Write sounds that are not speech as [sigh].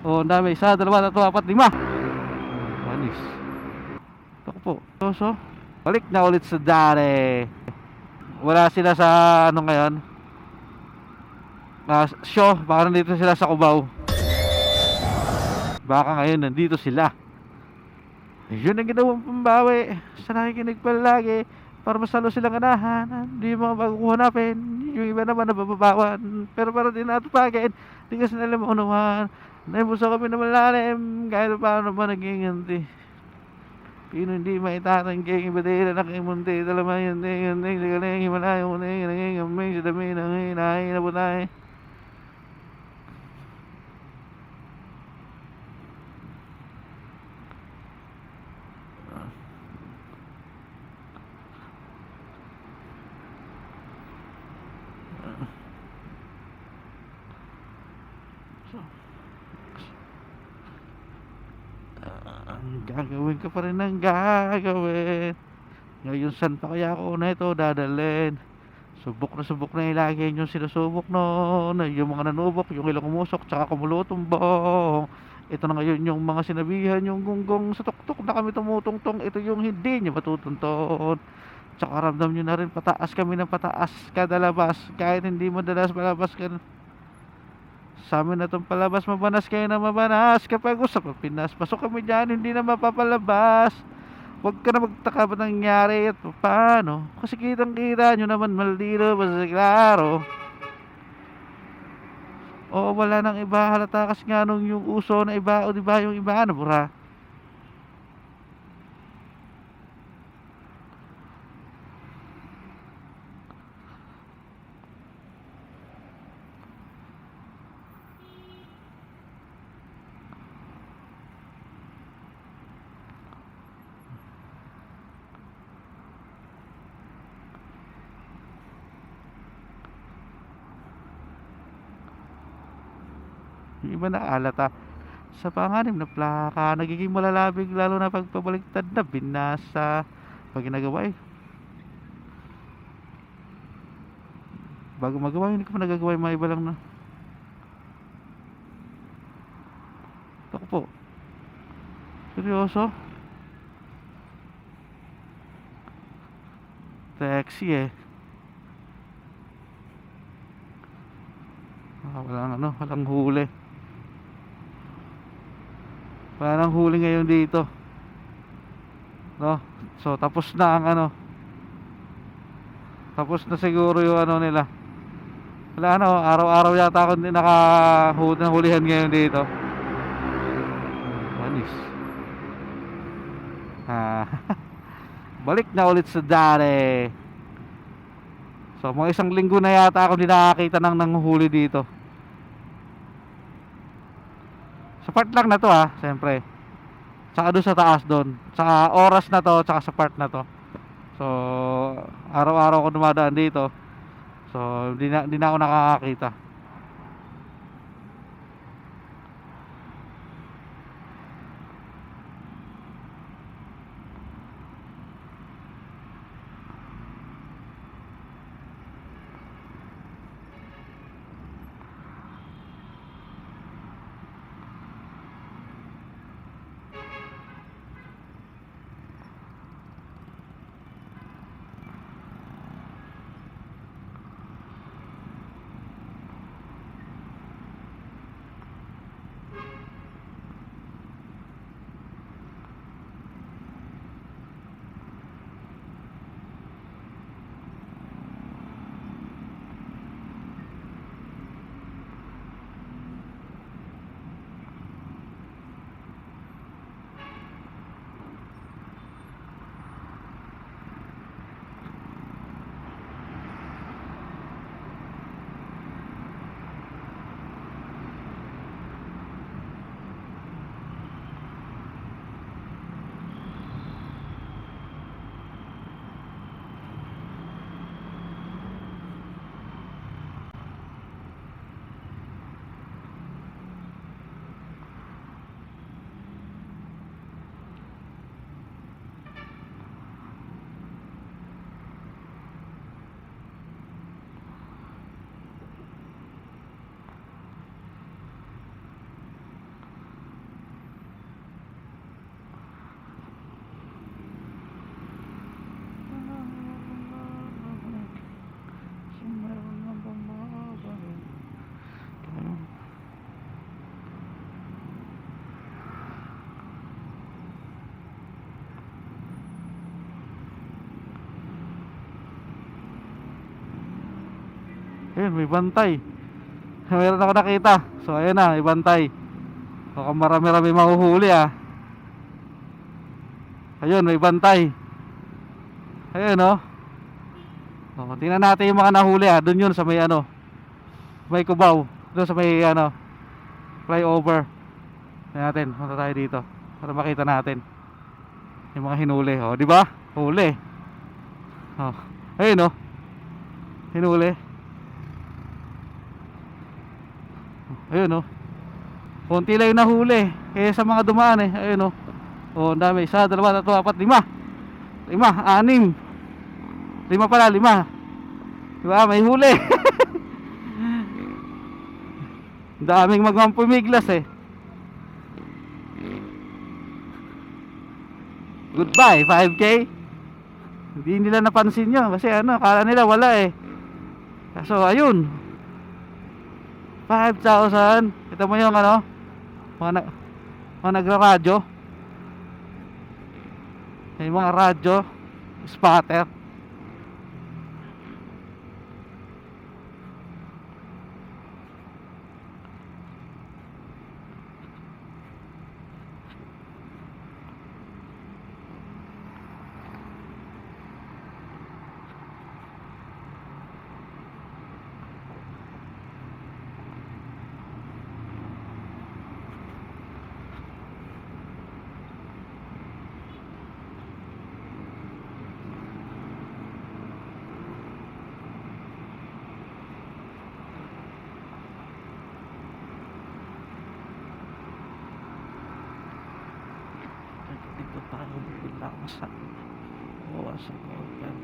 Oh, ang dami. Isa, dalawa, tatlo, apat, lima. Anis. Ito po. So, so, balik na ulit sa dare. Wala sila sa ano ngayon. Uh, show, baka nandito sila sa Cubao. Baka ngayon nandito sila. Yun ang ginawang pambawi sa nakikinig palagi para masalo silang anahan. Hindi mo makukuhanapin. Yung iba naman nabababawan. Pero para din natupagin. Hindi kasi nila maunawan. Naibuso kami na malalim. Kahit paano ba naging ganti. Pino hindi maitatangking iba din na nakimunti. Talama yun din yun din. Sigaling himalayo mo din. Naging aming sa dami ng hinahin na butay. Ang gagawin ka pa rin ang gagawin. Ngayon saan pa kaya ako na ito dadalhin? Subok na subok na ilagay yung sinusubok noon. Yung mga nanubok, yung ilang umusok, tsaka kumulutong bong. Ito na ngayon yung mga sinabihan, yung gunggong sa tuktok na kami tumutungtong. Ito yung hindi nyo matutunton. Tsaka ramdam nyo na rin pataas kami ng pataas kada labas. Kahit hindi madalas malabas ka sa amin na itong palabas, mabanas kayo na mabanas. Kapag usap ang Pinas, pasok kami dyan, hindi na mapapalabas. Huwag ka na magtaka ba nangyari at paano. Kasi kitang kita nyo naman maldito, klaro. O wala nang iba, halata kasi nga nung yung uso na iba, o di ba yung iba, ano bura? Yung iba na alata. Sa panganib na plaka, nagiging malalabig lalo na pagpabaliktad na binasa. Pag ginagawa eh. Bago magawa, hindi ko pa nagagawa yung mga iba lang na. Ito po. Seryoso? Taxi eh. Ah, walang ano, walang huli. Wala nang huli ngayon dito. No? So, tapos na ang ano. Tapos na siguro yung ano nila. Wala ano, araw-araw yata ako nakahulihan hulihan ngayon dito. Manis. Ah, [laughs] balik na ulit sa dare. So, mga isang linggo na yata ako hindi nakakita ng nanguhuli dito. Sa part lang na to ha, siyempre. Tsaka doon sa taas doon. Tsaka oras na to, tsaka sa part na to. So, araw-araw ako dumadaan dito. So, hindi na, hindi na ako nakakakita. Ayun, may bantay. Meron ako nakita. So, ayun na, may bantay. Baka marami-rami mahuhuli ah. Ayun, may bantay. Ayun oh. Oh, tingnan natin yung mga nahuli ah. Doon yun sa may ano. May kubaw. Doon sa may ano. Flyover. Tingnan natin. Punta tayo dito. Para makita natin. Yung mga hinuli. Oh, di ba? Huli. Oh. Ayun oh. Hinuli. Ayun oh. Konti lang yung nahuli. Eh sa mga dumaan eh. Ayun oh. Oh, ang dami. Isa, dalawa, tatlo, apat, lima. Lima, anim. Lima pala, lima. Diba? May huli. [laughs] Daming magmampumiglas eh. Goodbye, 5K. Hindi nila napansin yun kasi ano, akala nila wala eh. Kaso ayun. 5,000. Ito mo yung ano, mga, nag, mga nagra-radyo. May mga radyo, spotter. masa masa korban